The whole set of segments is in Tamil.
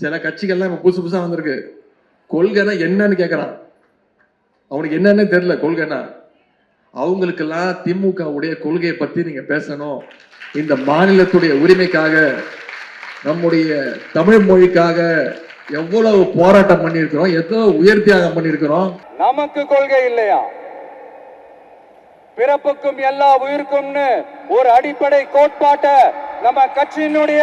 சில கட்சிகள்லாம் இப்போ புதுசு புதுசாக வந்திருக்கு. கொள்கைனா என்னன்னு கேட்குறான் அவனுக்கு என்னன்னு தெரியல கொள்கைனா. அவங்களுக்கெல்லாம் திமுகவுடைய கொள்கையை பற்றி நீங்கள் பேசணும். இந்த மாநிலத்துடைய உரிமைக்காக நம்முடைய தமிழ் மொழிக்காக எவ்வளவு போராட்டம் பண்ணியிருக்கிறோம் எவ்வளவு உயர் தியாகம் பண்ணியிருக்கிறோம். நமக்கு கொள்கை இல்லையா? பிறப்புக்கும் எல்லா உயிருக்கும்னு ஒரு அடிப்படை கோட்பாட்டை நம்ம கட்சியினுடைய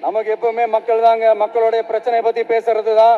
நமக்கு எப்பவுமே மக்கள் தாங்க மக்களுடைய பிரச்சனை பத்தி பேசுறது தான்